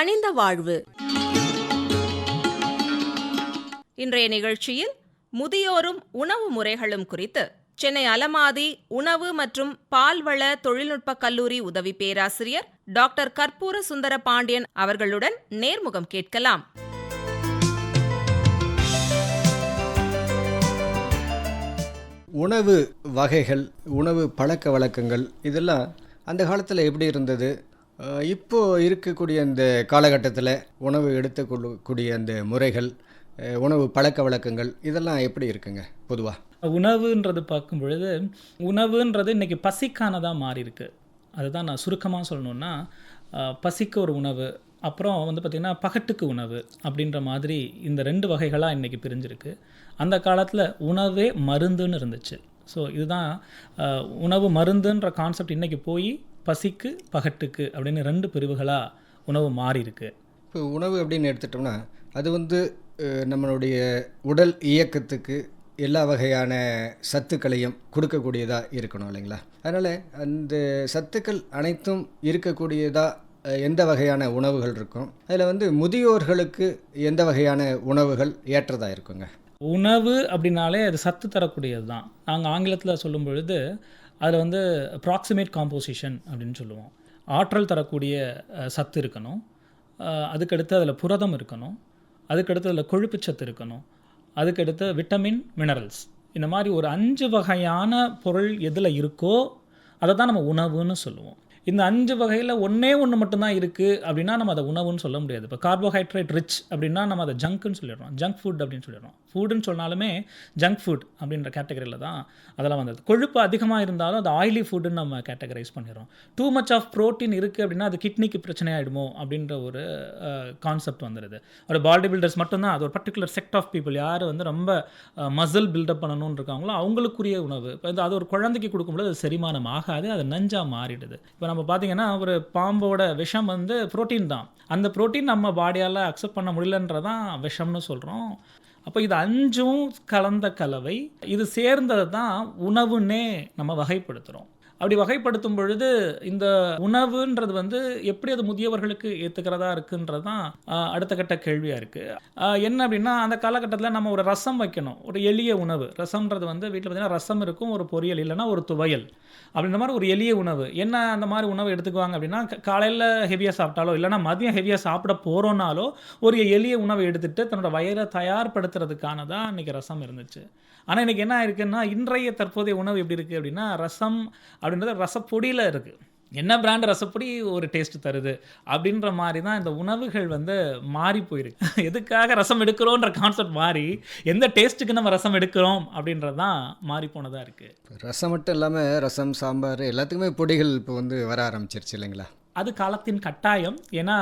கனிந்த வாழ்வு. இன்றைய நிகழ்ச்சியில் முதியோரும் உணவு முறைகளும் குறித்து சென்னை அலமாதி உணவு மற்றும் பால்வள தொழில்நுட்ப கல்லூரி உதவி பேராசிரியர் டாக்டர் கற்பூர சுந்தர பாண்டியன் அவர்களுடன் நேர்முகம் கேட்கலாம். உணவு வகைகள் உணவு பழக்க வழக்கங்கள் இதெல்லாம் அந்த காலத்தில் எப்படி இருந்தது? இப்போது இருக்கக்கூடிய இந்த காலகட்டத்தில் உணவு எடுத்துக்கொள்ளக்கூடிய அந்த முறைகள் உணவு பழக்க வழக்கங்கள் இதெல்லாம் எப்படி இருக்குங்க பொதுவாக உணவுன்றது பார்க்கும் பொழுது உணவுன்றது இன்றைக்கி பசிக்கானதாக மாறி இருக்கு அதுதான் நான் சுருக்கமாக சொல்லணுன்னா பசிக்கு ஒரு உணவு அப்புறம் வந்து பார்த்திங்கன்னா பகட்டுக்கு உணவு அப்படின்ற மாதிரி இந்த ரெண்டு வகைகளாக இன்றைக்கி பிரிஞ்சிருக்கு. அந்த காலத்தில் உணவே மருந்துன்னு இருந்துச்சு. ஸோ இதுதான் உணவு மருந்துன்ற கான்செப்ட் இன்றைக்கி போய் பசிக்கு பகட்டுக்கு அப்படின்னு ரெண்டு பிரிவுகளாக உணவு மாறி இருக்கு இப்போ உணவு அப்படின்னு எடுத்துட்டோம்னா அது வந்து நம்மளுடைய உடல் இயக்கத்துக்கு எல்லா வகையான சத்துக்களையும் கொடுக்கக்கூடியதாக இருக்கணும் இல்லைங்களா? அதனால் அந்த சத்துக்கள் அனைத்தும் இருக்கக்கூடியதாக எந்த வகையான உணவுகள் இருக்கும்? அதில் வந்து முதியோர்களுக்கு எந்த வகையான உணவுகள் ஏற்றதாக இருக்குங்க? உணவு அப்படின்னாலே அது சத்து தரக்கூடியது தான் நாங்கள் ஆங்கிலத்தில் சொல்லும் பொழுது அதில் வந்து ப்ராக்சிமேட் காம்போசிஷன் அப்படின்னு சொல்லுவோம். ஆற்றல் தரக்கூடிய சத்து இருக்கணும். அதுக்கடுத்து அதில் புரதம் இருக்கணும். அதுக்கடுத்து அதில் கொழுப்புச்சத்து இருக்கணும். அதுக்கடுத்து விட்டமின் மினரல்ஸ் இந்த மாதிரி ஒரு அஞ்சு வகையான பொருள் எதில் இருக்கோ அதை தான் நம்ம உணவுன்னு சொல்லுவோம். இந்த அஞ்சு வகையில் ஒன்றே ஒன்று மட்டும்தான் இருக்குது அப்படின்னா நம்ம அதை உணவுன்னு சொல்ல முடியாது. இப்போ கார்போஹைட்ரேட் ரிச் அப்படின்னா நம்ம அதை ஜங்க்னு சொல்லிடுறோம். ஜங்க் ஃபுட் அப்படின்னு சொல்லிடுறோம். ஃபுட்டுன்னு சொன்னாலுமே ஜங்க் ஃபுட் அப்படின்ற கேட்டகரியில் தான் அதெல்லாம் வந்தது. கொழுப்பு அதிகமாக இருந்தாலும் அது ஆயிலி ஃபுட்டுன்னு நம்ம கேட்டகரைஸ் பண்ணிடுறோம். டூ மச் ஆஃப் ப்ரோட்டீன் இருக்குது அப்படின்னா அது கிட்னிக்கு பிரச்சனை ஆகிடுமோ அப்படின்ற ஒரு கான்செப்ட் வந்துடுது ஒரு பாடி பில்டர்ஸ் மட்டும்தான் அது ஒரு பர்டிகுலர் செக்ட் ஆஃப் பீப்புள் யார் வந்து ரொம்ப மசில் பில்டப் பண்ணணும்னு இருக்காங்களோ அவங்களுக்குரிய உணவு. இப்போ அது ஒரு குழந்தைக்கு கொடுக்கும்போது அது செரிமானம் ஆகாது அது நஞ்சாக மாறிடுது. இப்போ நம்ம பார்த்தீங்கன்னா ஒரு பாம்போட விஷம் வந்து ப்ரோட்டீன் தான். அந்த ப்ரோட்டீன் நம்ம பாடியால் அக்செப்ட் பண்ண முடியலன்றதான் விஷம்னு சொல்கிறோம் அப்போ இது அஞ்சும் கலந்த கலவை. இது சேர்ந்தது தான் உணவுன்னே நம்ம வகைப்படுத்துகிறோம் அப்படி வகைப்படுத்தும் பொழுது இந்த உணவுன்றது வந்து எப்படி அது முதியவர்களுக்கு ஏற்றுக்கிறதா இருக்குன்றது தான் அடுத்த கட்ட கேள்வியாக இருக்குது என்ன அப்படின்னா அந்த காலகட்டத்தில் நம்ம ஒரு ரசம் வைக்கணும். ஒரு எளிய உணவு. ரசம்ன்றது வந்து வீட்டில் பார்த்தீங்கன்னா ரசம் இருக்கும் ஒரு பொரியல் இல்லைன்னா ஒரு துவையல். அப்படின்ற மாதிரி ஒரு எளிய உணவு. என்ன அந்த மாதிரி உணவு எடுத்துக்குவாங்க அப்படின்னா காலையில் ஹெவியாக சாப்பிட்டாலோ இல்லைனா மதியம் ஹெவியாக சாப்பிட போகிறோன்னாலோ ஒரு எளிய உணவை எடுத்துகிட்டு தன்னோட வயிறை தயார்படுத்துறதுக்கான தான் இன்றைக்கி ரசம் இருந்துச்சு. ஆனால் இன்றைக்கி என்ன இருக்குன்னா இன்றைய தற்போதைய உணவு எப்படி இருக்குது அப்படின்னா ரசம் அப்படின்றது ரசப்பொடியில் இருக்குது என்ன பிராண்ட் ரசப்பொடி? ஒரு டேஸ்ட் தருது. அப்படின்ற மாதிரி தான் இந்த உணவுகள் வந்து மாறி போயிருக்கு. எதுக்காக ரசம் எடுக்கிறோன்ற கான்செப்ட் மாறி எந்த டேஸ்ட்டுக்கு நம்ம ரசம் எடுக்கிறோம் அப்படின்றது தான் மாறி போனதாக இருக்குது ரசம் மட்டும் இல்லாமல் ரசம் சாம்பார் எல்லாத்துக்குமே பொடிகள் இப்போ வந்து வர ஆரம்பிச்சிருச்சு இல்லைங்களா? அது காலத்தின் கட்டாயம். ஏன்னா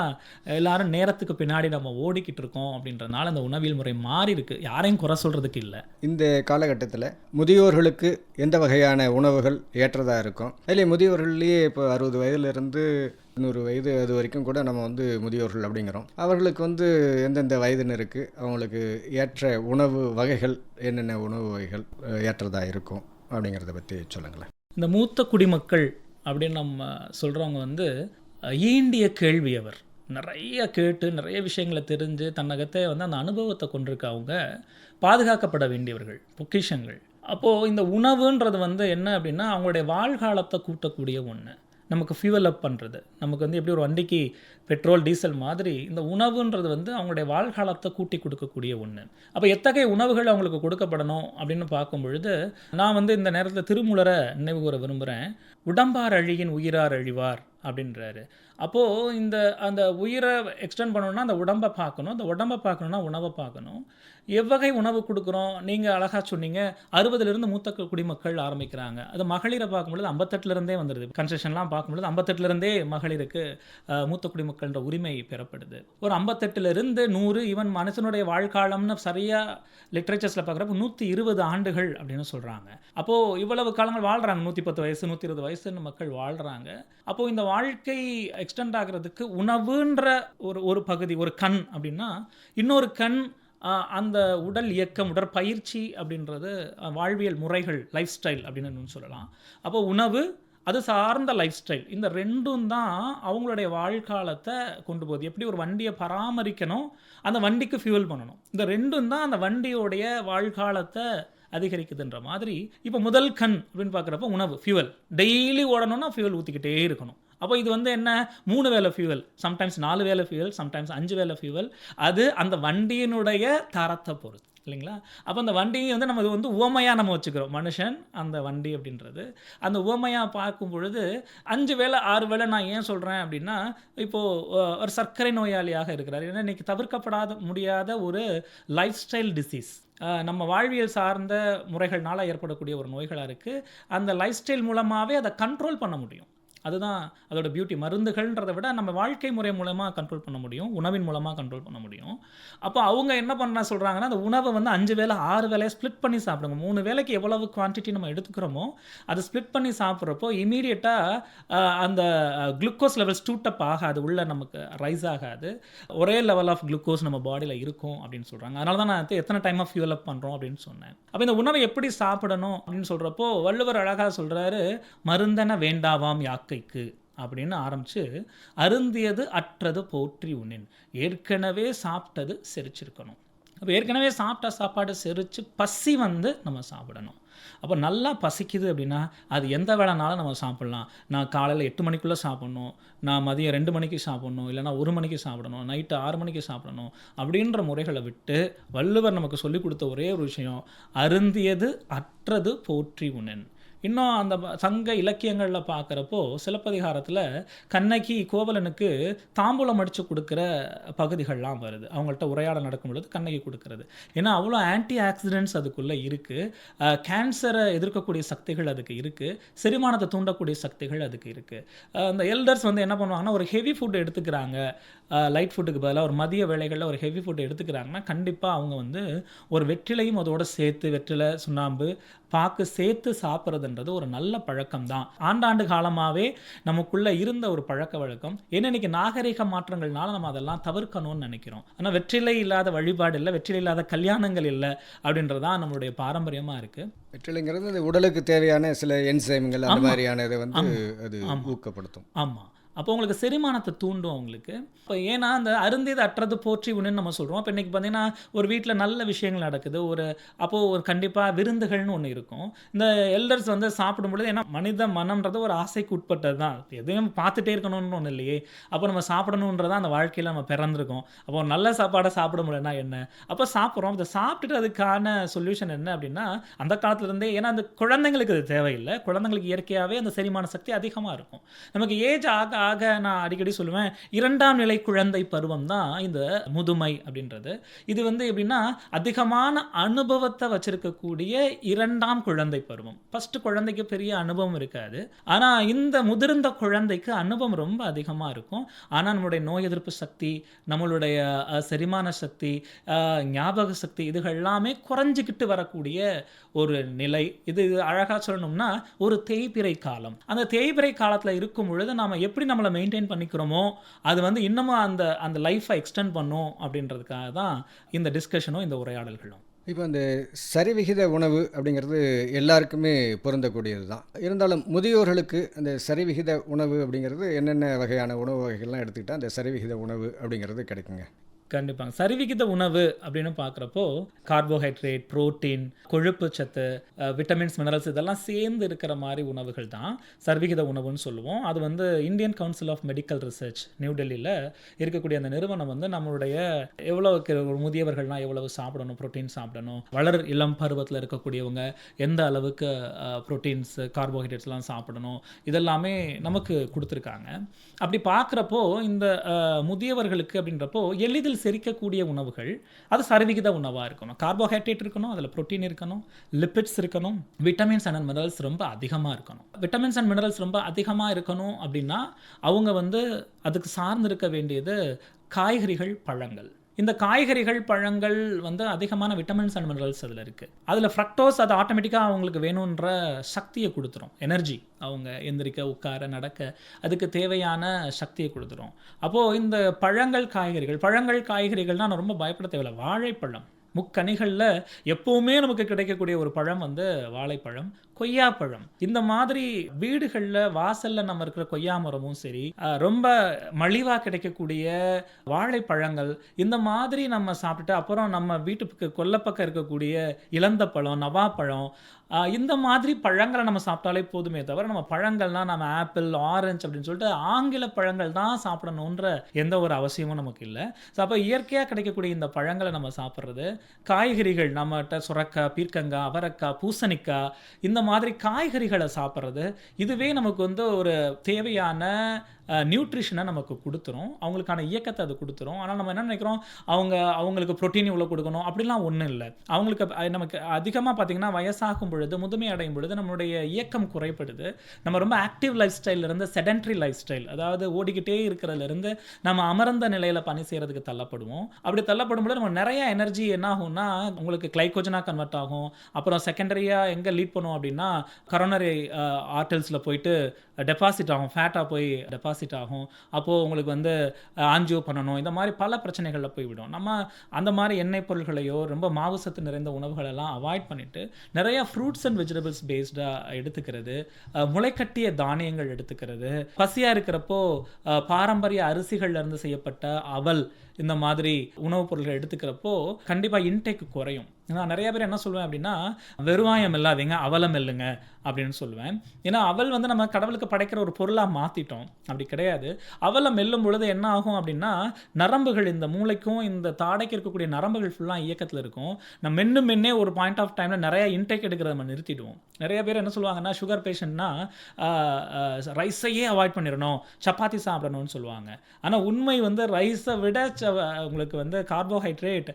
எல்லாரும் நேரத்துக்கு பின்னாடி நம்ம ஓடிக்கிட்டு இருக்கோம் அப்படின்றதுனால அந்த உணவியல் முறை மாறி இருக்கு. யாரையும் குறை சொல்றதுக்கு இல்லை. இந்த காலகட்டத்தில் முதியோர்களுக்கு எந்த வகையான உணவுகள் ஏற்றதாக இருக்கும்? அதிலே முதியோர்கள்லேயே இப்போ அறுபது வயதிலிருந்து நூறு வயது அது வரைக்கும் கூட நம்ம வந்து முதியோர்கள் அப்படிங்கிறோம். அவர்களுக்கு வந்து எந்தெந்த வயதினருக்கு அவங்களுக்கு ஏற்ற உணவு வகைகள் என்னென்ன உணவு வகைகள் ஏற்றதாக இருக்கும்? அப்படிங்கிறத பற்றி சொல்லுங்களேன். இந்த மூத்த குடிமக்கள் அப்படின்னு நம்ம சொல்கிறவங்க வந்து ஈண்டிய கேள்வி அவர். நிறைய கேட்டு நிறைய விஷயங்களை தெரிஞ்சு தன்னகத்தை வந்து அந்த அனுபவத்தை கொண்டிருக்க அவங்க பாதுகாக்கப்பட வேண்டியவர்கள் பொக்கிஷங்கள். அப்போது இந்த உணவுன்றது வந்து என்ன அப்படின்னா அவங்களுடைய வாழ்காலத்தை கூட்டக்கூடிய ஒன்று நமக்கு ஃபியூவல் அப் பண்ணுறது நமக்கு வந்து எப்படி ஒரு வண்டிக்கு பெட்ரோல் டீசல் மாதிரி இந்த உணவுன்றது வந்து அவங்களுடைய வாழ்காலத்தை கூட்டி கொடுக்கக்கூடிய ஒன்று அப்போ எத்தகைய உணவுகள் அவங்களுக்கு கொடுக்கப்படணும் அப்படின்னு பார்க்கும் பொழுது நான் வந்து இந்த நேரத்தில் திருமூலரை நினைவு கூற விரும்புகிறேன் உடம்பார் அழியின் உயிரார் அழிவார் அப்படின்றாரு. அப்போது இந்த அந்த உயிரை எக்ஸ்டெண்ட் பண்ணணும்னா அந்த உடம்பை பார்க்கணும். அந்த உடம்பை பார்க்கணுன்னா உணவை பார்க்கணும். எவ்வகை உணவு கொடுக்குறோம்? நீங்கள் அழகாக சொன்னீங்க. அறுபதுலேருந்து மூத்த குடிமக்கள் ஆரம்பிக்கிறாங்க. அது மகளிரை பார்க்கும்பொழுது ஐம்பத்தெட்டுலேருந்தே வந்துடுது கன்செஷன்லாம் பார்க்கும்பொழுது ஐம்பத்தெட்டுலேருந்தே மகளிருக்கு மூத்த குடிமக்கள்ன்ற உரிமை பெறப்படுது. ஒரு ஐம்பத்தெட்டுலேருந்து நூறு ஈவன் மனுஷனுடைய வாழ்காலம்னு சரியாக லிட்ரேச்சர்ஸில் பார்க்குறப்ப நூற்றி இருபது ஆண்டுகள் அப்படின்னு சொல்கிறாங்க அப்போது இவ்வளவு காலங்கள் வாழ்கிறாங்க நூற்றி பத்து வயசு நூற்றி இருபது வயசுன்னு மக்கள் வாழ்கிறாங்க அப்போது இந்த வாழ்க்கை எக்ஸ்டெண்ட் ஆகிறதுக்கு உணவுன்ற ஒரு ஒரு பகுதி ஒரு கண் அப்படின்னா இன்னொரு கண் அந்த உடல் இயக்கம் உடற்பயிற்சி அப்படின்றது வாழ்வியல் முறைகள் லைஃப் ஸ்டைல் அப்படின்னு சொல்லலாம். அப்போ உணவு அது சார்ந்த லைஃப் ஸ்டைல் இந்த ரெண்டும் தான் அவங்களுடைய வாழ்காலத்தை கொண்டு போகுது. எப்படி ஒரு வண்டியை பராமரிக்கணும் அந்த வண்டிக்கு ஃபியூல் பண்ணணும். இந்த ரெண்டும் தான் அந்த வண்டியோடைய வாழ்காலத்தை அதிகரிக்குதுன்ற மாதிரி இப்போ முதல் கண் அப்படின்னு பார்க்குறப்ப உணவு ஃபியூவல் டெய்லி ஓடணும்னா ஃபியூவல் ஊற்றிக்கிட்டே இருக்கணும். அப்போ இது வந்து என்ன? மூணு வேலை ஃபியூவல் சம்டைம்ஸ் நாலு வேலை ஃபியூவல் சம்டைம்ஸ் அஞ்சு வேலை ஃபியூவல் அது அந்த வண்டியினுடைய தரத்தை பொறுத்து இல்லைங்களா? அப்போ அந்த வண்டியை வந்து நம்ம இது வந்து உவமையாக நம்ம வச்சுக்கிறோம். மனுஷன் அந்த வண்டி அப்படின்றது. அந்த உவமையாக பார்க்கும் பொழுது அஞ்சு வேளை ஆறு வேளை நான் ஏன் சொல்கிறேன் அப்படின்னா இப்போது ஒரு சர்க்கரை நோயாளியாக இருக்கிறார். ஏன்னா இன்றைக்கி தவிர்க்கப்படாத முடியாத ஒரு லைஃப் ஸ்டைல் டிசீஸ் நம்ம வாழ்வியல் சார்ந்த முறைகள்னால் ஏற்படக்கூடிய ஒரு நோய்களாக இருக்குது அந்த லைஃப் ஸ்டைல் மூலமாகவே அதை கண்ட்ரோல் பண்ண முடியும். அதுதான் அதோட பியூட்டி மருந்துகள்ன்றதை விட நம்ம வாழ்க்கை முறை மூலமாக கண்ட்ரோல் பண்ண முடியும். உணவின் மூலமாக கண்ட்ரோல் பண்ண முடியும். அப்போ அவங்க என்ன பண்ண சொல்கிறாங்கன்னா அந்த உணவை வந்து அஞ்சு வேளை ஆறு வேலையை ஸ்ப்ளிட் பண்ணி சாப்பிடுங்க. மூணு வேலைக்கு எவ்வளவு குவான்டிட்டி நம்ம எடுத்துக்கிறோமோ அதை ஸ்ப்ளிட் பண்ணி சாப்பிட்றப்போ இமீடியட்டாக அந்த குளுக்கோஸ் லெவல்ஸ் டூட்டப் ஆகாது. உள்ள நமக்கு ரைஸ் ஆகாது. ஒரே லெவல் ஆஃப் குளுக்கோஸ் நம்ம பாடியில் இருக்கும் அப்படின்னு சொல்கிறாங்க அதனால தான் நான் எத்தனை டைம் ஃபியூல் அப் பண்ணுறோம் அப்படின்னு சொன்னேன். அப்போ இந்த உணவை எப்படி சாப்பிடணும் அப்படின்னு சொல்கிறப்போ வள்ளுவர் அழகாக சொல்கிறாரு மருந்தென வேண்டாவாம் யாக்கைக்கு அப்படின்னு ஆரம்பித்து அருந்தியது அற்றது போற்றி உண்ணின். ஏற்கனவே சாப்பிட்டது செரிச்சிருக்கணும். அப்போ ஏற்கனவே சாப்பிட்ட சாப்பாடு செரித்து பசி வந்து நம்ம சாப்பிடணும். அப்போ நல்லா பசிக்குது அப்படின்னா அது எந்த வேலைனாலும் நம்ம சாப்பிட்லாம். நான் காலையில் எட்டு மணிக்குள்ளே சாப்பிட்ணும் நான் மதியம் ரெண்டு மணிக்கு சாப்பிட்ணும் இல்லைனா ஒரு மணிக்கு சாப்பிடணும் நைட்டு ஆறு மணிக்கு சாப்பிடணும் அப்படின்ற முறைகளை விட்டு வள்ளுவர் நமக்கு சொல்லிக் கொடுத்த ஒரே ஒரு விஷயம் அருந்தியது அற்றது போற்றி உணன் இன்னும் அந்த சங்க இலக்கியங்களில் பார்க்குறப்போ சிலப்பதிகாரத்தில் கண்ணகி கோவலனுக்கு தாம்பூலம் அடித்து கொடுக்குற பகுதிகள்லாம் வருது. அவங்கள்ட்ட உரையாடல் நடக்கும் பொழுது கண்ணகி கொடுக்கறது. ஏன்னா அவ்வளோ ஆன்டி ஆக்சிடென்ட்ஸ் அதுக்குள்ளே இருக்குது கேன்சரை எதிர்க்கக்கூடிய சக்திகள் அதுக்கு இருக்குது செரிமானத்தை தூண்டக்கூடிய சக்திகள் அதுக்கு இருக்குது அந்த எல்டர்ஸ் வந்து என்ன பண்ணுவாங்கன்னா ஒரு ஹெவி ஃபுட் எடுத்துக்கிறாங்க. லைட் ஃபுட்டுக்கு பதிலாக ஒரு மதிய வேலைகளில் ஒரு ஹெவி ஃபுட் எடுத்துக்கிறாங்கன்னா கண்டிப்பாக அவங்க வந்து ஒரு வெற்றிலையும் அதோட சேர்த்து வெற்றிலை சுண்ணாம்பு பாக்கு சேர்த்து சாப்பிட்றதுன்றது ஒரு நல்ல பழக்கம் தான் ஆண்டாண்டு காலமாகவே நமக்குள்ளே இருந்த ஒரு பழக்க வழக்கம். ஏன்னா இன்னைக்கு நாகரிக மாற்றங்கள்னால நம்ம அதெல்லாம் தவிர்க்கணும்னு நினைக்கிறோம். ஆனால் வெற்றிலை இல்லாத வழிபாடு இல்லை வெற்றிலை இல்லாத கல்யாணங்கள் இல்லை அப்படின்றதான் நம்மளுடைய பாரம்பரியமாக இருக்குது வெற்றிலைங்கிறது உடலுக்கு தேவையான சில என்சைம்கள் அந்த மாதிரியானதை வந்து அது ஊக்கப்படுத்தும். ஆமாம் அப்போ உங்களுக்கு செரிமானத்தை தூண்டும் அவங்களுக்கு. இப்போ ஏன்னா அந்த அருந்தியது அற்றது போற்றி உண்ணுன்னு நம்ம சொல்கிறோம் இப்போ இன்றைக்கி பார்த்தீங்கன்னா ஒரு வீட்டில் நல்ல விஷயங்கள் நடக்குது. ஒரு அப்போது ஒரு கண்டிப்பாக விருந்துகள்னு ஒன்று இருக்கும். இந்த எல்டர்ஸ் வந்து சாப்பிடும் பொழுது ஏன்னா மனித மனம்ன்றது ஒரு ஆசைக்கு உட்பட்டது தான் எதையும் பார்த்துட்டே இருக்கணும்னு ஒன்று இல்லையே. அப்போ நம்ம சாப்பிடணுன்றதான் அந்த வாழ்க்கையில் நம்ம பிறந்திருக்கோம். அப்போ நல்ல சாப்பாடை சாப்பிட முடியலன்னா என்ன? அப்போ சாப்பிட்றோம். அதை சாப்பிட்டுட்டு அதுக்கான சொல்யூஷன் என்ன அப்படின்னா அந்த காலத்துலேருந்தே ஏன்னா அந்த குழந்தைங்களுக்கு அது தேவையில்லை. குழந்தைங்களுக்கு இயற்கையாகவே அந்த செரிமான சக்தி அதிகமாக இருக்கும். நமக்கு ஏஜ் ஆக அதுக்காக நான் அடிக்கடி சொல்லுவேன் இரண்டாம் நிலை குழந்தை பருவம் தான் இந்த முதுமை அப்படின்றது. இது வந்து எப்படின்னா அதிகமான அனுபவத்தை வச்சிருக்கக்கூடிய இரண்டாம் குழந்தை பருவம். ஃபர்ஸ்ட் குழந்தைக்கு பெரிய அனுபவம் இருக்காது. ஆனால் இந்த முதிர்ந்த குழந்தைக்கு அனுபவம் ரொம்ப அதிகமாக இருக்கும். ஆனால் நம்மளுடைய நோய் எதிர்ப்பு சக்தி நம்மளுடைய செரிமான சக்தி ஞாபக சக்தி இதுகள் எல்லாமே குறைஞ்சிக்கிட்டு வரக்கூடிய ஒரு நிலை. இது அழகாக சொல்லணும்னா ஒரு தேய்பிறை காலம். அந்த தேய்பிறை காலத்தில் இருக்கும் பொழுது நாம் எப்படி நம்ம நம்மளை மெயின்டைன் பண்ணிக்கிறோமோ அது வந்து இன்னமும் அந்த அந்த லைஃப்பை எக்ஸ்டெண்ட் பண்ணும் அப்படின்றதுக்காக தான் இந்த டிஸ்கஷனும் இந்த உரையாடல்களும். இப்போ அந்த சரிவிகித உணவு அப்படிங்கிறது எல்லாருக்குமே பொருந்தக்கூடியது தான் இருந்தாலும் முதியோர்களுக்கு அந்த சரிவிகித உணவு அப்படிங்கிறது என்னென்ன வகையான உணவு வகைகள்லாம் எடுத்துக்கிட்டால் அந்த சரிவிகித உணவு அப்படிங்கிறது கிடைக்குங்க. கண்டிப்பாங்க. சரிவிகித உணவு அப்படின்னு பார்க்குறப்போ கார்போஹைட்ரேட் புரோட்டீன் கொழுப்பு சத்து விட்டமின்ஸ் மினரல்ஸ் இதெல்லாம் சேர்ந்து இருக்கிற மாதிரி உணவுகள் தான் சரிவிகித உணவுன்னு சொல்லுவோம். அது வந்து Indian council of medical research new டெல்லியில் இருக்கக்கூடிய அந்த நிறுவனம் வந்து நம்மளுடைய எவ்வளவுக்கு ஒரு முதியவர்கள்லாம் எவ்வளவு சாப்பிடணும் ப்ரோட்டீன் சாப்பிடணும் வளர் இளம் பருவத்தில் இருக்கக்கூடியவங்க எந்த அளவுக்கு ப்ரோட்டீன்ஸ் கார்போஹைட்ரேட்ஸ்லாம் சாப்பிடணும் இதெல்லாமே நமக்கு கொடுத்துருக்காங்க. அப்படி பார்க்குறப்போ இந்த முதியவர்களுக்கு அப்படின்றப்போ எளிதில் செரிக்கக்கூடிய உணவுகள் அது சரிவிகித உணவாக இருக்கணும். கார்போஹைட்ரேட் இருக்கணும் அதில் ப்ரோட்டீன் இருக்கணும் லிப்பிட்ஸ் இருக்கணும் விட்டமின்ஸ் அண்ட் மினரல்ஸ் ரொம்ப அதிகமாக இருக்கணும். விட்டமின்ஸ் அண்ட் மினரல்ஸ் ரொம்ப அதிகமாக இருக்கணும் அப்படின்னா அவங்க வந்து அதுக்கு சார்ந்து இருக்க வேண்டியது காய்கறிகள் பழங்கள். இந்த காய்கறிகள் பழங்கள் வந்து அதிகமான விட்டமின்ஸ் அண்ட் மினரல்ஸ் அதில் இருக்குது அதில் ஃப்ரக்டோஸ் அது ஆட்டோமேட்டிக்காக அவங்களுக்கு வேணுன்ற சக்தியை கொடுத்துரும். எனர்ஜி அவங்க எந்திரிக்க உட்கார நடக்க அதுக்கு தேவையான சக்தியை கொடுத்துரும். அப்போது இந்த பழங்கள் காய்கறிகள் பழங்கள் காய்கறிகள்னால் நான் ரொம்ப பயப்பட தேவையில்லை. வாழைப்பழம். முக்கனிகளில் எப்போவுமே நமக்கு கிடைக்கக்கூடிய ஒரு பழம் வந்து வாழைப்பழம். கொய்யாப்பழம். இந்த மாதிரி வீடுகளில் வாசலில் நம்ம இருக்கிற கொய்யா மரமும் சரி ரொம்ப மலிவாக கிடைக்கக்கூடிய வாழைப்பழங்கள் இந்த மாதிரி நம்ம சாப்பிட்டுட்டு அப்புறம் நம்ம வீட்டுக்கு கொல்லப்பக்கம் இருக்கக்கூடிய இளந்த பழம் நவாப்பழம் இந்த மாதிரி பழங்களை நம்ம சாப்பிட்டாலே போதுமே தவிர நம்ம பழங்கள்னா நம்ம ஆப்பிள் ஆரஞ்சு அப்படின்னு சொல்லிட்டு ஆங்கில பழங்கள் தான் சாப்பிடணுன்ற எந்த ஒரு அவசியமும் நமக்கு இல்லை. ஸோ அப்போ இயற்கையாக கிடைக்கக்கூடிய இந்த பழங்களை நம்ம சாப்பிட்றது காய்கறிகள் நம்மகிட்ட சுரக்காய் பீர்க்கங்காய் அவரக்காய் பூசணிக்காய் இந்த மாதிரி காய்கறிகளை சாப்பிட்றது. இதுவே நமக்கு வந்து ஒரு தேவையான நியூட்ரிஷனை நமக்கு கொடுத்துரும். அவங்களுக்கான இயக்கத்தை அது கொடுத்துரும். ஆனால் நம்ம என்ன நினைக்கிறோம்? அவங்க அவங்களுக்கு ப்ரோட்டீன் இவ்வளோ கொடுக்கணும். அப்படிலாம் ஒன்றும் இல்லை. அவங்களுக்கு நமக்கு அதிகமாக பார்த்தீங்கன்னா வயசாகும் பொழுது முதுமை அடையும் பொழுது நம்மளுடைய இயக்கம் குறைப்படுது நம்ம ரொம்ப ஆக்டிவ் லைஃப் ஸ்டைலிருந்து செடென்ட்ரி லைஃப் ஸ்டைல் அதாவது ஓடிக்கிட்டே இருக்கிறதுலேருந்து நம்ம அமர்ந்த நிலையில் பணி செய்கிறதுக்கு தள்ளப்படுவோம். அப்படி தள்ளப்படும் பொழுது நம்ம நிறைய எனர்ஜி என்ன ஆகும்னா உங்களுக்கு கிளைக்கோஜனாக கன்வெர்ட் ஆகும். அப்புறம் செகண்டரியாக எங்கே லீட் பண்ணும் அப்படின்னா கரோனரி ஆர்டல்ஸில் போயிட்டு டெபாசிட் ஆகும். ஃபேட்டாக போய் டெபாசிட் ஆகும். அப்போது உங்களுக்கு வந்து ஆஞ்சியோ பண்ணணும். இந்த மாதிரி பல பிரச்சனைகளில் போய்விடும். நம்ம அந்த மாதிரி எண்ணெய் பொருள்களையோ ரொம்ப மாவு சத்து நிறைந்த உணவுகளெல்லாம் அவாய்ட் பண்ணிட்டு நிறைய ஃப்ரூட்ஸ் அண்ட் வெஜிடபிள்ஸ் பேஸ்டாக எடுத்துக்கிறது முளைக்கட்டிய தானியங்கள் எடுத்துக்கிறது. பசியாக இருக்கிறப்போ பாரம்பரிய அரிசிகள்ல இருந்து செய்யப்பட்ட அவல் இந்த மாதிரி உணவுப் பொருட்கள் எடுத்துக்கிறப்போ கண்டிப்பாக இன்டேக் குறையும். நான் நிறைய பேர் என்ன சொல்லுவேன் அப்படின்னா வெறுவாயம் இல்லாதீங்க அவலம் இல்லைங்க அப்படின்னு சொல்லுவேன். ஏன்னா அவள் வந்து நம்ம கடவுளுக்கு படைக்கிற ஒரு பொருளாக மாற்றிட்டோம் அப்படி கிடையாது. அவலம் மெல்லும் பொழுது என்ன ஆகும் அப்படின்னா நரம்புகள் இந்த மூளைக்கும் இந்த தாடைக்கு இருக்கக்கூடிய நரம்புகள் ஃபுல்லாக இயக்கத்தில் இருக்கும். நம்ம மென்னு மென்னே ஒரு பாயிண்ட் ஆஃப் டைமில் நிறைய இன்டேக் எடுக்கிறத நம்ம நிறுத்திடுவோம். நிறைய பேர் என்ன சொல்லுவாங்கன்னா சுகர் பேஷண்ட்னா ரைஸையே அவாய்ட் பண்ணிடணும். சப்பாத்தி சாப்பிடணும்னு சொல்லுவாங்க. ஆனால் உண்மை வந்து ரைஸை விட ச- உங்களுக்கு வந்து கார்போஹைட்ரேட்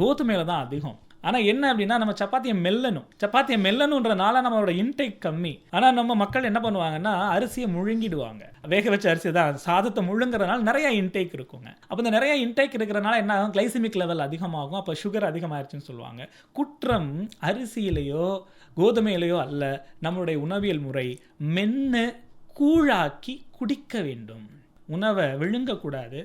கோதுமையில் தான் அதிகம். ஆனால் என்ன அப்படின்னா நம்ம சப்பாத்தியை மெல்லணும். சப்பாத்தியை மெல்லணுன்றனால நம்மளோட இன்டேக் கம்மி. ஆனால் நம்ம மக்கள் என்ன பண்ணுவாங்கன்னா அரிசியை முழுங்கிடுவாங்க. வேக வச்ச அரிசி தான் சாதத்தை முழுங்குறதுனால நிறைய இன்டேக் இருக்குங்க. அப்போ இந்த நிறைய இன்டேக் இருக்கிறனால என்ன ஆகும்? கிளைசிமிக் லெவல் அதிகமாகும். அப்போ சுகர் அதிகமாயிருச்சுன்னு சொல்லுவாங்க. குற்றம் அரிசியிலையோ கோதுமையிலேயோ அல்ல. நம்மளுடைய உணவியல் முறை மென்னு கூழாக்கி குடிக்க வேண்டும். உணவை விழுங்கக்கூடாது.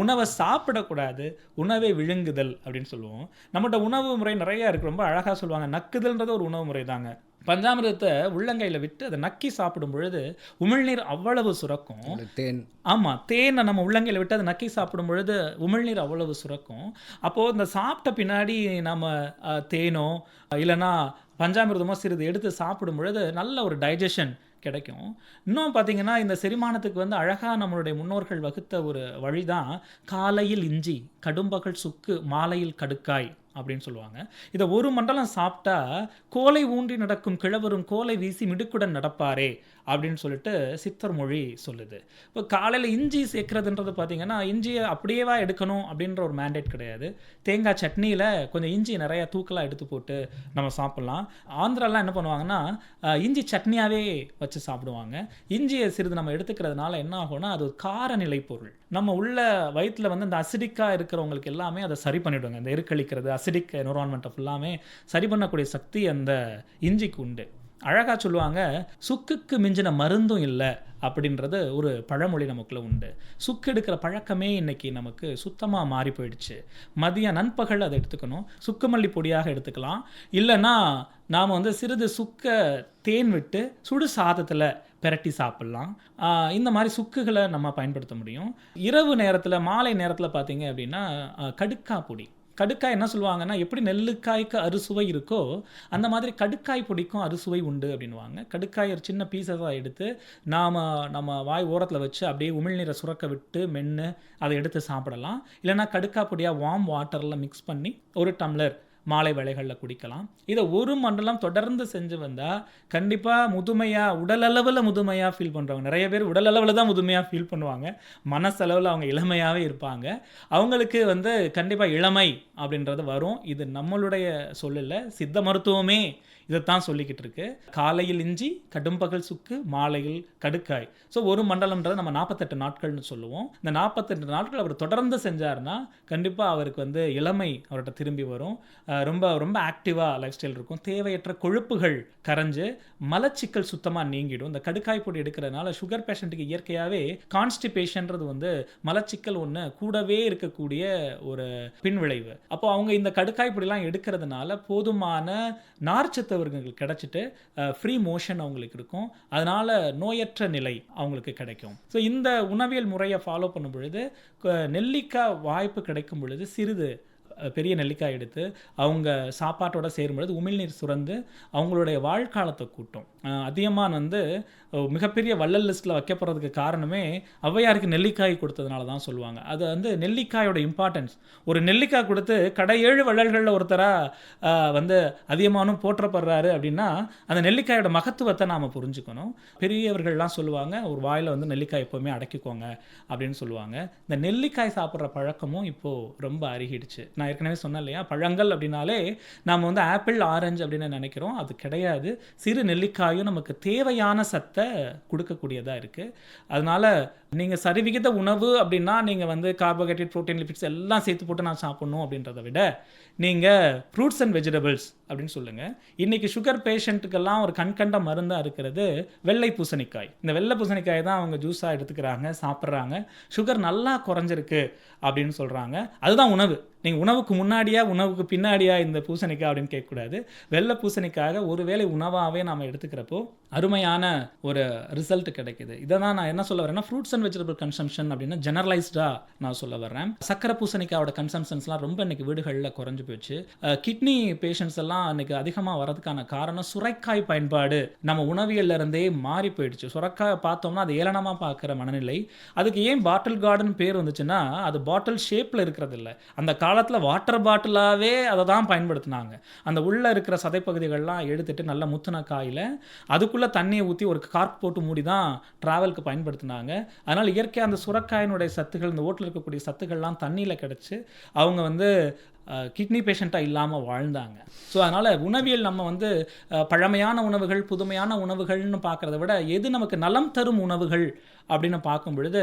உணவை சாப்பிடக்கூடாது உணவை விழுங்குதல் அப்படின்னு சொல்லுவோம். நம்மகிட்ட உணவு முறை நிறைய இருக்குது ரொம்ப அழகாக சொல்லுவாங்க. நக்குதல்ன்றது ஒரு உணவு முறை தாங்க. பஞ்சாமிரதத்தை உள்ளங்கையில் விட்டு அதை நக்கி சாப்பிடும் பொழுது உமிழ்நீர் அவ்வளவு சுரக்கும். தேன். ஆமாம் தேனை நம்ம உள்ளங்கையில் விட்டு அதை நக்கி சாப்பிடும் பொழுது உமிழ்நீர் அவ்வளவு சுரக்கும். அப்போது இந்த சாப்பிட்ட பின்னாடி நம்ம தேனோ இல்லைன்னா பஞ்சாமிர்தமோ சிறிது எடுத்து சாப்பிடும் பொழுது நல்ல ஒரு டைஜஷன் கிடைக்கும். இன்னும் பார்த்தீங்கன்னா இந்த செரிமானத்துக்கு வந்து அழகாக நம்மளுடைய முன்னோர்கள் வகுத்த ஒரு வழி தான் காலையில் இஞ்சி கடும்பகல் சுக்கு மாலையில் கடுக்காய் அப்படின்னு சொல்லுவாங்க. இதை ஒரு மண்டலம் சாப்பிட்டா கோலை ஊன்றி நடக்கும் கிழவரும் கோலை வீசி மிடுக்குடன் நடப்பாரே அப்படின்னு சொல்லிட்டு சித்தர் மொழி சொல்லுது. இப்போ காலையில் இஞ்சி சேர்க்குறதுன்றது பார்த்தீங்கன்னா இஞ்சியை அப்படியேவா எடுக்கணும் அப்படின்ற ஒரு மேண்டேட் கிடையாது. தேங்காய் சட்னியில் கொஞ்சம் இஞ்சி நிறைய தூக்கலாக எடுத்து போட்டு நம்ம சாப்பிட்லாம். ஆந்திராலாம் என்ன பண்ணுவாங்கன்னா இஞ்சி சட்னியாகவே வச்சு சாப்பிடுவாங்க. இஞ்சியை சிறிது நம்ம எடுத்துக்கிறதுனால என்ன ஆகும்னா அது ஒரு காரநிலை பொருள். நம்ம உள்ள வயிற்றில் வந்து இந்த அசிடிக்காக இருக்கிறவங்களுக்கு எல்லாமே அதை சரி பண்ணிவிடுவாங்க இந்த எருக்களிக்கிறது அசிடிக் என்வரான்மெண்ட்டை ஃபுல்லாமே சரி பண்ணக்கூடிய சக்தி அந்த இஞ்சிக்கு உண்டு. அழகாக சொல்லுவாங்க சுக்குக்கு மிஞ்சின மருந்தும் இல்லை அப்படின்றது ஒரு பழமொழி நமக்குள்ள உண்டு. சுக்கு எடுக்கிற பழக்கமே இன்னைக்கு நமக்கு சுத்தமாக மாறி போயிடுச்சு. மதிய நண்பகல் அதை எடுத்துக்கணும். சுக்குமல்லி பொடியாக எடுத்துக்கலாம். இல்லைன்னா நாம் வந்து சிறிது சுக்கை தேன் விட்டு சுடு சாதத்தில் பிரட்டி சாப்பிட்லாம். இந்த மாதிரி சுக்குகளை நம்ம பயன்படுத்த முடியும். இரவு நேரத்தில் மாலை நேரத்தில் பார்த்தீங்க அப்படின்னா கடுக்கா பொடி. கடுக்காய் என்ன சொல்லுவாங்கன்னா எப்படி நெல்லுக்காய்க்கு அறுசுவை இருக்கோ அந்த மாதிரி கடுக்காய் பொடிக்கும் அறுசுவை உண்டு அப்படின்னுவாங்க. கடுக்காய் ஒரு சின்ன பீஸஸாக எடுத்து நாம் நம்ம வாய் ஓரத்தில் வச்சு அப்படியே உமிழ்நீரை சுரக்க விட்டு மென்று அதை எடுத்து சாப்பிடலாம். இல்லைன்னா கடுக்காய் பொடியாக வார்ம் வாட்டரில் மிக்ஸ் பண்ணி ஒரு டம்ளர் மாலை வேலைகளில் குடிக்கலாம். இதை ஒரு மண்டலம் தொடர்ந்து செஞ்சு வந்தால் கண்டிப்பாக முதுமையாக உடலளவில் முதுமையாக ஃபீல் பண்ணுறவங்க நிறைய பேர் உடலளவில் தான் முதுமையாக ஃபீல் பண்ணுவாங்க. மனசளவில் அவங்க இளமையாகவே இருப்பாங்க. அவங்களுக்கு வந்து கண்டிப்பாக இளமை அப்படின்றது வரும். இது நம்மளுடைய சொல்லல சித்த மருத்துவமே இதைத்தான் சொல்லிக்கிட்டு இருக்கு. காலையில் இஞ்சி கடும்பகல் சுக்கு மாலையில் கடுக்காய். ஸோ ஒரு மண்டலம்ன்றது நம்ம நாற்பத்தெட்டு நாட்கள்னு சொல்லுவோம். இந்த நாற்பத்தெட்டு நாட்கள் அவர் தொடர்ந்து செஞ்சாருன்னா கண்டிப்பாக அவருக்கு வந்து இளமை அவர்கிட்ட திரும்பி வரும். ரொம்ப ரொம்ப ஆக்டிவாக லைஃப் ஸ்டைல் இருக்கும். தேவையற்ற கொழுப்புகள் கரைஞ்சு மலச்சிக்கல் சுத்தமாக நீங்கிடும். இந்த கடுக்காய் பொடி எடுக்கிறதுனால சுகர் பேஷண்ட்டுக்கு இயற்கையாகவே கான்ஸ்டிபேஷன்றது வந்து மலச்சிக்கல் ஒன்று கூடவே இருக்கக்கூடிய ஒரு பின்விளைவு. அப்போ அவங்க இந்த கடுக்காய் பொடிலாம் எடுக்கிறதுனால போதுமான நார்ச்சத்து நார்ச்சத்தவர்கள் கிடச்சிட்டு ஃப்ரீ மோஷன் அவங்களுக்கு இருக்கும். அதனால் நோயற்ற நிலை அவங்களுக்கு கிடைக்கும். ஸோ இந்த உணவியல் முறையை ஃபாலோ பண்ணும் பொழுது நெல்லிக்காய் வாய்ப்பு கிடைக்கும் பொழுது சிறிது பெரிய நெல்லிக்காய் எடுத்து அவங்க சாப்பாட்டோட சேரும் பொழுது உமிழ்நீர் சுரந்து அவங்களுடைய வாழ்காலத்தை கூட்டும். அதியமான் வந்து மிகப்பெரிய வள்ளல் லிஸ்ட்டில் வைக்கப்படுறதுக்கு காரணமே ஔவையாருக்கு நெல்லிக்காய் கொடுத்ததுனால தான் சொல்லுவாங்க. அது வந்து நெல்லிக்காயோட இம்பார்ட்டன்ஸ் ஒரு நெல்லிக்காய் கொடுத்து கடை ஏழு வள்ளல்களில் ஒருத்தராக வந்து அதியமானும் போற்றப்படுறாரு அப்படின்னா அந்த நெல்லிக்காயோட மகத்துவத்தை நாம் புரிஞ்சுக்கணும். பெரியவர்கள்லாம் சொல்லுவாங்க ஒரு வாயில் வந்து நெல்லிக்காய் எப்போவுமே அடக்கிக்கோங்க அப்படின்னு சொல்லுவாங்க. இந்த நெல்லிக்காய் சாப்பிட்ற பழக்கமும் இப்போது ரொம்ப அருகிடுச்சு. நான் ஏற்கனவே சொன்னேன் இல்லையா? பழங்கள் அப்படின்னாலே நாம் வந்து ஆப்பிள் ஆரஞ்சு அப்படின்னு நினைக்கிறோம். அது கிடையாது. சிறு நெல்லிக்காய் நெல்லிக்காயும் நமக்கு தேவையான சத்தை கொடுக்கக்கூடியதாக இருக்குது அதனால் நீங்கள் சரிவிகித உணவு அப்படின்னா நீங்கள் வந்து கார்போஹைட்ரேட் ப்ரோட்டீன் லிபிட்ஸ் எல்லாம் சேர்த்து போட்டு நான் சாப்பிட்ணும் அப்படின்றத விட நீங்கள் ஃப்ரூட்ஸ் அண்ட் வெஜிடபிள்ஸ் அப்படின்னு சொல்லுங்கள் இன்றைக்கி சுகர் பேஷண்ட்டுக்கெல்லாம் ஒரு கண்கண்ட மருந்தாக இருக்கிறது வெள்ளை பூசணிக்காய். இந்த வெள்ளை பூசணிக்காய் தான் அவங்க ஜூஸாக எடுத்துக்கிறாங்க சாப்பிட்றாங்க. சுகர் நல்லா குறைஞ்சிருக்கு அப்படின்னு சொல்கிறாங்க அதுதான் உணவு. நீங்கள் உணவுக்கு முன்னாடியா உணவுக்கு பின்னாடியா இந்த பூசணிக்காய் அப்படின்னு கேட்கக்கூடாது. வெள்ளை பூசணிக்காக ஒருவேளை உணவாகவே நாம் எடுத்துக்கிறப்போ அருமையான ஒரு ரிசல்ட் கிடைக்குது. இதை தான் நான் என்ன சொல்ல வரேன்னா ஃப்ரூட்ஸ் அண்ட் வெஜிடபிள் கன்சம்ஷன் அப்படின்னா ஜெனரலைஸ்டாக நான் சொல்ல வர்றேன். சக்கரை பூசணிக்காவோட கன்சம்ஷன்ஸ்லாம் ரொம்ப இன்னைக்கு வீடுகளில் குறைஞ்சு போச்சு கிட்னி பேஷண்ட்ஸ் எல்லாம் இன்னைக்கு அதிகமாக வரதுக்கான காரணம் சுரைக்காய் பயன்பாடு. நம்ம உணவியல்ல இருந்தே மாறி போயிடுச்சு. சுரைக்காய் பார்த்தோம்னா அது ஏளனமாக பார்க்குற மனநிலை. அதுக்கு ஏன் பாட்டில் கார்டன் பேர் வந்துச்சுன்னா அது பாட்டில் ஷேப்பில் இருக்கிறது இல்லை அந்த காலத்தில் வாட்டர் பாட்டிலாகவே அதை தான் பயன்படுத்தினாங்க. அந்த உள்ளே இருக்கிற சதைப்பகுதிகள்லாம் எடுத்துட்டு நல்ல முத்துன காயில் அதுக்குள்ளே தண்ணியை ஊற்றி ஒரு கார்க் போட்டு மூடி தான் ட்ராவலுக்கு பயன்படுத்தினாங்க. அதனால் இயற்கையாக அந்த சுரக்காயினுடைய சத்துகள் இந்த ஓட்டில் இருக்கக்கூடிய சத்துக்கள்லாம் தண்ணியில் கிடச்சி அவங்க வந்து கிட்னி பேஷண்ட்டாக இல்லாமல் வாழ்ந்தாங்க. ஸோ அதனால் உணவியல் நம்ம வந்து பழமையான உணவுகள் புதுமையான உணவுகள்னு பார்க்குறத விட எது நமக்கு நலம் தரும் உணவுகள் அப்படின்னு பார்க்கும் பொழுது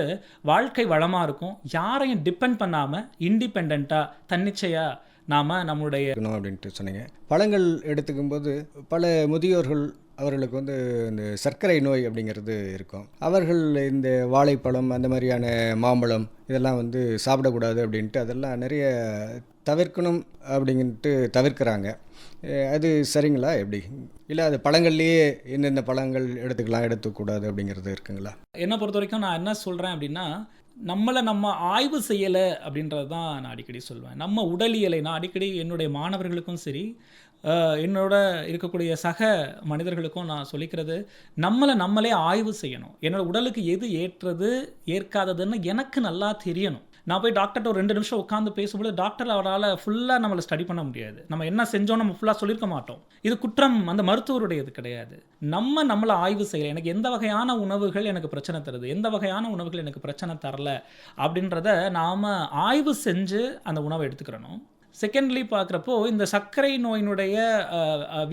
வாழ்க்கை வளமாக இருக்கும். யாரையும் டிபெண்ட் பண்ணாமல் இண்டிபெண்ட்டாக தன்னிச்சையாக நாம் நம்மளுடைய அப்படின்ட்டு சொன்னீங்க. பழங்கள் எடுத்துக்கும்போது பல முதியோர்கள் அவர்களுக்கு வந்து இந்த சர்க்கரை நோய் அப்படிங்கிறது இருக்கும். அவர்கள் இந்த வாழைப்பழம் அந்த மாதிரியான மாம்பழம் இதெல்லாம் வந்து சாப்பிடக்கூடாது அப்படின்ட்டு அதெல்லாம் நிறைய தவிர்க்கணும் அப்படின்ட்டு தவிர்க்கிறாங்க. அது சரிங்களா? எப்படி? இல்லை அது பழங்கள்லேயே எந்தெந்த பழங்கள் எடுத்துக்கலாம் எடுத்துக்கூடாது அப்படிங்கிறது இருக்குங்களா? என்னை பொறுத்த வரைக்கும் நான் என்ன சொல்கிறேன் அப்படின்னா நம்மளை நம்ம ஆய்வு செய்யலை அப்படின்றது தான் நான் அடிக்கடி சொல்லுவேன் நம்ம உடலியலை நான் அடிக்கடி என்னுடைய மாணவர்களுக்கும் சரி என்னோட இருக்கக்கூடிய சக மனிதர்களுக்கும் நான் சொல்லிக்கிறது நம்மளை நம்மளே ஆய்வு செய்யணும். என்னோட உடலுக்கு எது ஏற்றது ஏற்காததுன்னு எனக்கு நல்லா தெரியணும். நான் போய் டாக்டர்கிட்ட ஒரு ரெண்டு நிமிஷம் உட்காந்து பேசும்போது டாக்டர் அவரால் ஃபுல்லாக நம்மளை ஸ்டடி பண்ண முடியாது. நம்ம என்ன செஞ்சோம் நம்ம ஃபுல்லாக சொல்லியிருக்க மாட்டோம். இது குற்றம் அந்த மருத்துவருடையது கிடையாது. நம்ம நம்மளை ஆய்வு செய்யலை. எனக்கு எந்த வகையான உணவுகள் எனக்கு பிரச்சனை தருது? எந்த வகையான உணவுகள் எனக்கு பிரச்சனை தரல? அப்படின்றத நாம் ஆய்வு செஞ்சு அந்த உணவை எடுத்துக்கிறணும். செகண்ட்லி பார்க்குறப்போ இந்த சர்க்கரை நோயினுடைய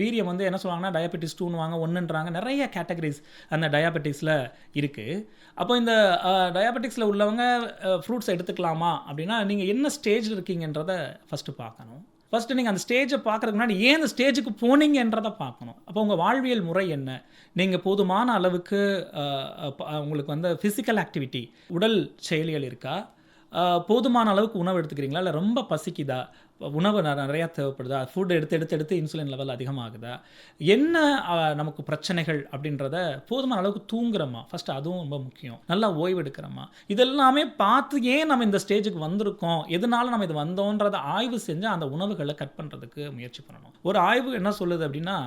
வீரியம் வந்து என்ன சொல்லுவாங்கன்னா டயபெட்டிஸ் டூன்னு வாங்க ஒன்றுன்றாங்க நிறைய கேட்டகரிஸ் அந்த டயபெட்டிஸில் இருக்குது அப்போ இந்த டயாபெட்டிக்ஸில் உள்ளவங்க ஃப்ரூட்ஸ் எடுத்துக்கலாமா அப்படின்னா நீங்கள் என்ன ஸ்டேஜ் இருக்கீங்கன்றதை ஃபஸ்ட்டு பார்க்கணும். ஃபஸ்ட்டு நீங்கள் அந்த ஸ்டேஜை பார்க்குறதுக்கு முன்னாடி ஏன் அந்த ஸ்டேஜுக்கு போனீங்கன்றதை பார்க்கணும். அப்போ உங்கள் வாழ்வியல் முறை என்ன? நீங்கள் போதுமான அளவுக்கு உங்களுக்கு வந்து ஃபிசிக்கல் ஆக்டிவிட்டி உடல் செயலிகள் இருக்கா? போதுமான அளவுக்கு உணவு எடுத்துக்கிறீங்களா? இல்லை ரொம்ப பசிக்குதா? உணவு நிறையா தேவைப்படுதா? ஃபுட் எடுத்து எடுத்து எடுத்து இன்சுலின் லெவல் அதிகமாகுதா? என்ன நமக்கு பிரச்சனைகள் அப்படின்றத போதுமான அளவுக்கு தூங்குறோமா? ஃபஸ்ட்டு அதுவும் ரொம்ப முக்கியம். நல்லா ஓய்வு எடுக்கிறோமா? இதெல்லாமே பார்த்து ஏன் நம்ம இந்த ஸ்டேஜுக்கு வந்திருக்கோம்? எதனால நம்ம இது வந்தோன்றதை ஆய்வு செஞ்சு அந்த உணவுகளை கட் பண்ணுறதுக்கு முயற்சி பண்ணணும். ஒரு ஆய்வு என்ன சொல்லுது அப்படின்னா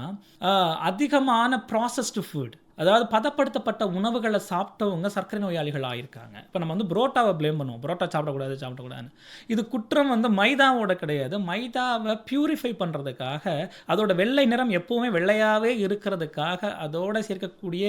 அதிகமான ப்ராசஸ்டு ஃபுட் அதாவது பதப்படுத்தப்பட்ட உணவுகளை சாப்பிட்டவங்க சர்க்கரை நோயாளிகள் ஆயிருக்காங்க இப்போ நம்ம வந்து புரோட்டாவை ப்ளேம் பண்ணுவோம். புரோட்டா சாப்பிடக்கூடாது சாப்பிடக்கூடாதுன்னு. இது குற்றம் வந்து மைதாவோட கிடையாது. மைதாவை பியூரிஃபை பண்ணுறதுக்காக அதோட வெள்ளை நிறம் எப்போவுமே வெள்ளையாகவே இருக்கிறதுக்காக அதோட சேர்க்கக்கூடிய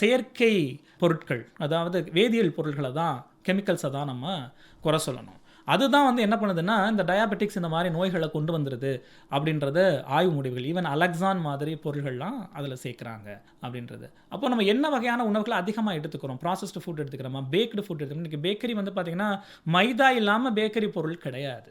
செயற்கை பொருட்கள் அதாவது வேதியியல் பொருட்களை தான் கெமிக்கல்ஸை தான் நம்ம குறை சொல்லணும். அதுதான் வந்து என்ன பண்ணுதுன்னா இந்த டயாபெட்டிக்ஸ் இந்த மாதிரி நோய்களை கொண்டு வந்துடுது அப்படின்றது ஆய்வு முடிவுகள் ஈவன் அலெக்சான் மாதிரி பொருள்கள்லாம் அதில் சேர்க்குறாங்க அப்படின்றது. அப்போ நம்ம என்ன வகையான உணவுகளை அதிகமாக எடுத்துக்கிறோம்? ப்ராசஸ்டு ஃபுட் எடுத்துக்கிறோமா? பேக்டு ஃபுட் எடுத்துக்கிறோம்? இன்றைக்கி பேக்கரி வந்து பார்த்திங்கன்னா மைதா இல்லாமல் பேக்கரி பொருள் கிடையாது.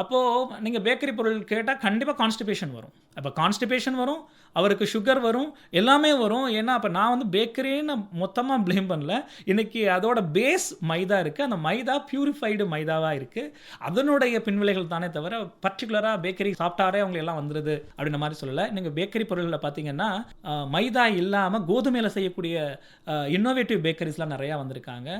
அப்போது நீங்கள் பேக்கரி பொருள் கேட்டால் கண்டிப்பாக கான்ஸ்டிபேஷன் வரும். அப்போ கான்ஸ்டிபேஷன் வரும் அவருக்கு சுகர் வரும் எல்லாமே வரும். ஏன்னா அப்போ நான் வந்து பேக்கரின்னு மொத்தமாக ப்ளேம் பண்ணல. இன்றைக்கி அதோட பேஸ் மைதா இருக்குது அந்த மைதா பியூரிஃபைடு மைதாவாக இருக்குது அதனுடைய பின்விளைகள் தானே தவிர பர்டிகுலராக பேக்கரி சாப்பிட்டாரே அவங்க எல்லாம் வந்துடுது அப்படின்ற மாதிரி சொல்லலை. நீங்கள் பேக்கரி பொருளில் பார்த்தீங்கன்னா மைதா இல்லாமல் கோதுமையில் செய்யக்கூடிய இன்னோவேட்டிவ் பேக்கரிஸ்லாம் நிறையா வந்திருக்காங்க.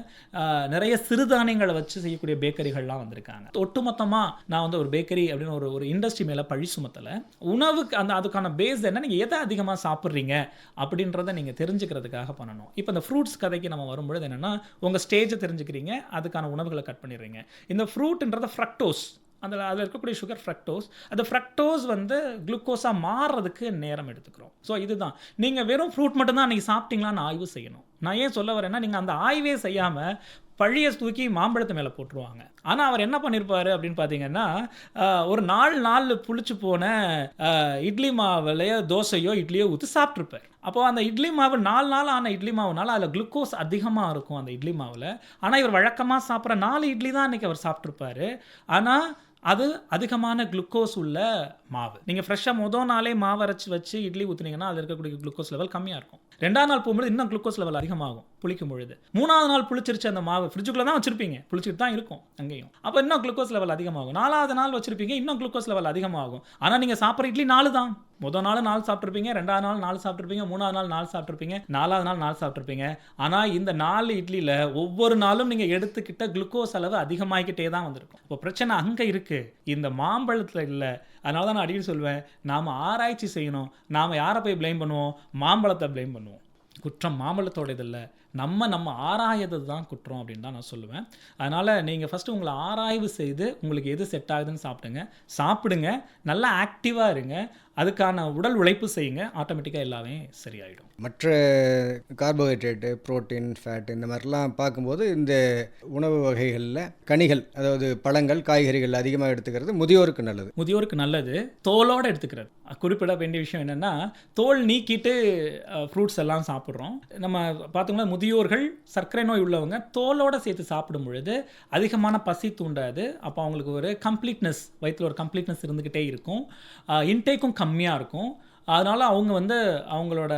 நிறைய சிறுதானியங்களை வச்சு செய்யக்கூடிய பேக்கரிகள்லாம் வந்திருக்காங்க. ஒட்டுமொத்தமாக நான் வந்து ஒரு பேக்கரி அப்படின்னு ஒரு ஒரு இண்டஸ்ட்ரி மேலே பழி சுமத்தலை. உணவுக்கு அந்த அதுக்கான பேஸ் என்ன? நீங்கள் எதை அதிகமாக சாப்பிட்றீங்க? அப்படின்றத நீங்கள் தெரிஞ்சுக்கிறதுக்காக பண்ணணும். இப்போ இந்த ஃப்ரூட்ஸ் கதைக்கு நம்ம வரும்பொழுது என்னென்னா உங்கள் ஸ்டேஜை தெரிஞ்சுக்கிறீங்க அதுக்கான உணவுகளை கட் பண்ணிடுறீங்க. இந்த ஃப்ரூட்ன்றத ஃப்ரக்டோஸ் அதில் அதில் இருக்கக்கூடிய சுகர் ஃப்ரக்டோஸ் அந்த ஃப்ரக்டோஸ் வந்து குளுக்கோஸாக மாறுறதுக்கு நேரம் எடுத்துக்கிறோம். ஸோ இதுதான். நீங்கள் வெறும் ஃப்ரூட் மட்டும்தான் அன்றைக்கி சாப்பிட்டீங்களான்னு ஆய்வு செய்யணும். நான் ஏன் சொல்ல வரேன்னா நீங்கள் அந்த ஆய்வே செய்யாமல் பழைய தூக்கி மாம்பழத்து மேலே போட்டுருவாங்க. ஆனால் அவர் என்ன பண்ணியிருப்பார் அப்படின்னு பார்த்தீங்கன்னா ஒரு நாலு நாள் புளிச்சு போன இட்லி மாவுலையோ தோசையோ இட்லியோ ஊற்றி சாப்பிட்ருப்பார் அப்போ அந்த இட்லி மாவு நாலு நாள் ஆன இட்லி மாவுனால அதில் குளுக்கோஸ் அதிகமாக இருக்கும் அந்த இட்லி மாவில். ஆனால் இவர் வழக்கமாக சாப்பிட்ற நாலு இட்லி தான் அன்றைக்கி அவர் சாப்பிட்ருப்பாரு ஆனால் அது அதிகமான குளுக்கோஸ் உள்ள மாவு. நீங்கள் ஃப்ரெஷ்ஷாக மொதல் நாளே மாவு அரைச்சி வச்சு இட்லி ஊற்றுனீங்கன்னா அதில் இருக்கக்கூடிய குளுக்கோஸ் லெவல் கம்மியாக இருக்கும். ரெண்டாவது நாள் போகும்போது இன்னும் குளுக்கோஸ் லெவல் அதிகமாகும் புளிக்கும் பொழுது. மூணாவது நாள் புளிச்சிருச்சு அந்த மாவு. ஃப்ரிட்ஜுக்குள்ளே தான் வச்சிருப்பீங்க. புளிச்சிட்டு தான் இருக்கும் அங்கேயும். அப்போ இன்னும் குளுக்கோஸ் லெவல் அதிகமாகும். நாலாவது நாள் வச்சிருப்பீங்க இன்னும் குளுக்கோஸ் லெவல் அதிகமாகும். ஆனால் நீங்கள் சாப்பிட்ற இட்லி நாலு தான் முதல் நாள் நாலு சாப்பிட்ருப்பீங்க ரெண்டாவது நாள் நாலு சாப்பிட்ருப்பீங்க மூணாவது நாள் நாலு சாப்பிட்ருப்பீங்க நாலாவது நாள் நாலு சாப்பிட்ருப்பீங்க ஆனால் இந்த நாலு இட்லியில் ஒவ்வொரு நாளும் நீங்கள் எடுத்துக்கிட்ட குளுக்கோஸ் அளவு அதிகமாகிக்கிட்டே தான் வந்திருக்கும். இப்போ பிரச்சனை அங்கே இருக்குது இந்த மாம்பழத்தில் இல்லை அதனால தான் நான் அடிக்கடி சொல்வேன் நாம் ஆராய்ச்சி செய்யணும் நாம் யாரை போய் ப்ளேம் பண்ணுவோம்? மாம்பழத்தை ப்ளேம் பண்ணுவோம். குற்றம் மாம்பழத்தோட இதில் நம்ம நம்ம ஆராயது தான் குற்றம் அப்படின்னு தான் நான் சொல்லுவேன். அதனால் நீங்கள் ஃபஸ்ட்டு உங்களை ஆராய்வு செய்து உங்களுக்கு எது செட் ஆகுதுன்னு சாப்பிடுங்க. சாப்பிடுங்க. நல்லா ஆக்டிவாக இருங்க. அதுக்கான உடல் உழைப்பு செய்யுங்க. ஆட்டோமேட்டிக்காக எல்லாமே சரியாயிடும். மற்ற கார்போஹைட்ரேட்டு புரோட்டீன் ஃபேட் இந்த மாதிரிலாம் பார்க்கும்போது இந்த உணவு வகைகளில் கனிகள் அதாவது பழங்கள் காய்கறிகள் அதிகமாக எடுத்துக்கிறது முதியோருக்கு நல்லது. முதியோருக்கு நல்லது. தோலோட எடுத்துக்கிறது. குறிப்பிட வேண்டிய விஷயம் என்னென்னா தோல் நீக்கிட்டு ஃப்ரூட்ஸ் எல்லாம் சாப்பிட்றோம். நம்ம பார்த்தோம்னா முதியோர்கள் சர்க்கரை நோய் உள்ளவங்க தோலோடு சேர்த்து சாப்பிடும் பொழுது அதிகமான பசி தூண்டாது. அப்போ அவங்களுக்கு ஒரு கம்ப்ளீட்னஸ் வயிற்றில் ஒரு கம்ப்ளீட்னஸ் இருந்துக்கிட்டே இருக்கும். இன்டேக்கும் கம்மியாக இருக்கும். அதனால் அவங்க வந்து அவங்களோட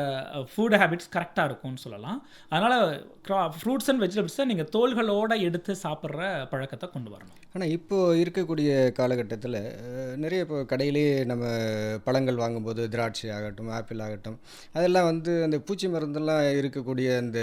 ஃபுட் ஹேபிட்ஸ் கரெக்டாக இருக்கும்னு சொல்லலாம். அதனால் க்ரா ஃப்ரூட்ஸ் அண்ட் வெஜிடபிள்ஸை நீங்கள் தோள்களோடு எடுத்து சாப்பிட்ற பழக்கத்தை கொண்டு வரணும். ஆனால் இப்போது இருக்கக்கூடிய காலகட்டத்தில் நிறைய இப்போ கடையிலேயே நம்ம பழங்கள் வாங்கும்போது திராட்சை ஆகட்டும் ஆப்பிள் ஆகட்டும் அதெல்லாம் வந்து அந்த பூச்சி மருந்தெல்லாம் இருக்கக்கூடிய அந்த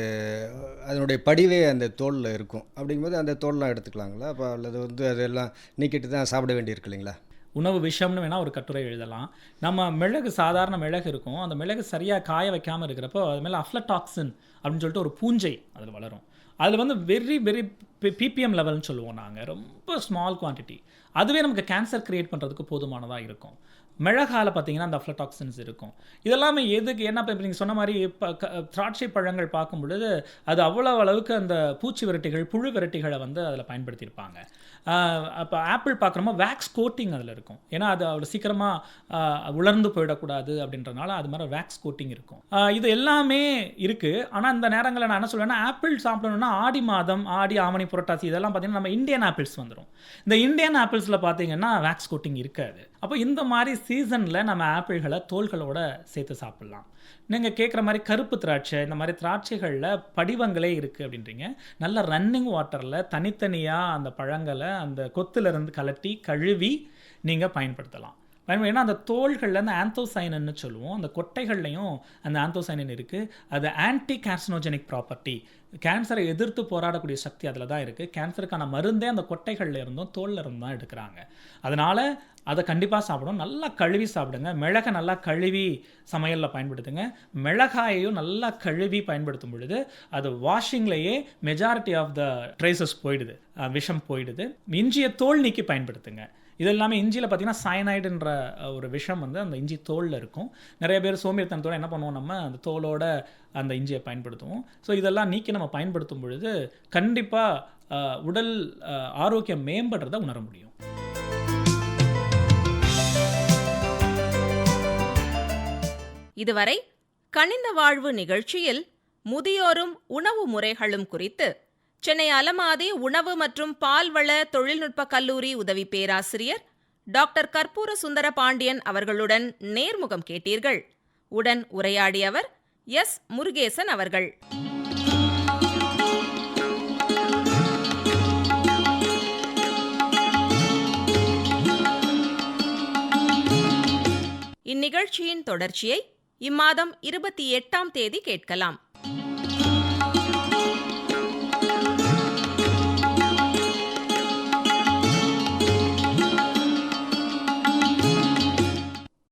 அதனுடைய படிவே அந்த தோலில் இருக்கும். அப்படிங்கும்போது அந்த தோல்லாம் எடுத்துக்கலாங்களா? அப்போ அல்லது வந்து அதெல்லாம் நீக்கிட்டு தான் சாப்பிட வேண்டியிருக்கு இல்லைங்களா? உணவு விஷம்னு வேணால் ஒரு கட்டுரை எழுதலாம். நம்ம மிளகு சாதாரண மிளகு இருக்கும். அந்த மிளகு சரியாக காய வைக்காமல் இருக்கிறப்போ அது மேலே அஃப்லடாக்சின் அப்படின்னு சொல்லிட்டு ஒரு பூஞ்சை அதில் வளரும். அதில் வந்து வெரி வெரி பிபிஎம் லெவல்னு சொல்லுவோம் நாங்கள் ரொம்ப ஸ்மால் குவான்டிட்டி அதுவே நமக்கு கேன்சர் க்ரியேட் பண்ணுறதுக்கு போதுமானதாக இருக்கும். மிளகால பார்த்தீங்கன்னா அந்த அஃப்லடாக்சின்ஸ் இருக்கும். இதெல்லாமே எதுக்கு? என்ன இப்போ நீங்கள் சொன்ன மாதிரி இப்போ திராட்சை பழங்கள் பார்க்கும் பொழுது அது அவ்வளோ அளவுக்கு அந்த பூச்சி விரட்டிகள் புழு விரட்டிகளை வந்து அதில் பயன்படுத்தியிருப்பாங்க. அப்போ ஆப்பிள் பார்க்குறோமோ வேக்ஸ் கோட்டிங் அதில் இருக்கும். ஏன்னா அது அவ்வளோ சீக்கிரமாக உலர்ந்து போயிடக்கூடாது அப்படின்றனால அது மாதிரி வேக்ஸ் கோட்டிங் இருக்கும். இது எல்லாமே இருக்குது ஆனால் இந்த நேரங்களில் நான் என்ன சொல்லுவேன்னா ஆப்பிள் சாப்பிடணும்னா ஆடி மாதம் ஆடி ஆவணி புரட்டாசி இதெல்லாம் பார்த்தீங்கன்னா நம்ம இந்தியன் ஆப்பிள்ஸ் வந்துடும் இந்த இந்தியன் ஆப்பிள்ஸில் பார்த்தீங்கன்னா வேக்ஸ் கோட்டிங் இருக்காது. அப்போ இந்த மாதிரி சீசனில் நம்ம ஆப்பிள்களை தோள்களோட சேர்த்து சாப்பிட்லாம். நீங்கள் கேட்குற மாதிரி கருப்பு திராட்சை இந்த மாதிரி திராட்சைகளில் படிவங்களே இருக்குது அப்படின்றீங்க. நல்ல ரன்னிங் வாட்டரில் தனித்தனியாக அந்த பழங்களை அந்த கொத்துலேருந்து கலட்டி கழுவி நீங்கள் பயன்படுத்தலாம். பயன்படு ஏன்னா அந்த தோள்களில் அந்த ஆந்தோசைனன்னு சொல்லுவோம். அந்த கொட்டைகள்லையும் அந்த ஆந்தோசைனன் இருக்குது அது ஆன்டி கேன்சனோஜெனிக் ப்ராப்பர்ட்டி கேன்சரை எதிர்த்து போராடக்கூடிய சக்தி அதில் தான் இருக்குது கேன்சருக்கான மருந்தே அந்த கொட்டைகளில் இருந்தும் தோலில் இருந்தும் தான் எடுக்கிறாங்க. அதனால் அதை கண்டிப்பாக சாப்பிடும் நல்லா கழுவி சாப்பிடுங்க. மிளகை நல்லா கழுவி சமையலில் பயன்படுத்துங்க. மிளகாயையும் நல்லா கழுவி பயன்படுத்தும் பொழுது அது வாஷிங்லேயே மெஜாரிட்டி ஆஃப் த ட்ரேசஸ் போயிடுது. விஷம் போயிடுது. இஞ்சியை தோல் நீக்கி பயன்படுத்துங்க. இது எல்லாமே இஞ்சியில் பார்த்தீங்கன்னா சயனைடுன்ற ஒரு விஷம் வந்து அந்த இஞ்சி தோலில் இருக்கும். நிறைய பேர் சோம்பேறித்தனத்தோட என்ன பண்ணுவோம் நம்ம அந்த தோலோட அந்த இஞ்சியை பயன்படுத்துவோம். ஸோ இதெல்லாம் நீக்கி நம்ம பயன்படுத்தும் பொழுது கண்டிப்பாக உடல் ஆரோக்கியம் மேம்படுறதை உணர முடியும். இதுவரை கனிந்த வாழ்வு நிகழ்ச்சியில் முதியோரும் உணவு முறைகளும் குறித்து சென்னை அலமாதி உணவு மற்றும் பால்வள தொழில்நுட்ப கல்லூரி உதவி பேராசிரியர் டாக்டர் கற்பூர சுந்தர பாண்டியன் அவர்களுடன் நேர்முகம் கேட்டீர்கள். உடன் உரையாடியவர் எஸ். முருகேசன் அவர்கள். இந்நிகழ்ச்சியின் தொடர்ச்சியை இம்மாதம் இருபத்தி எட்டாம் தேதி கேட்கலாம்.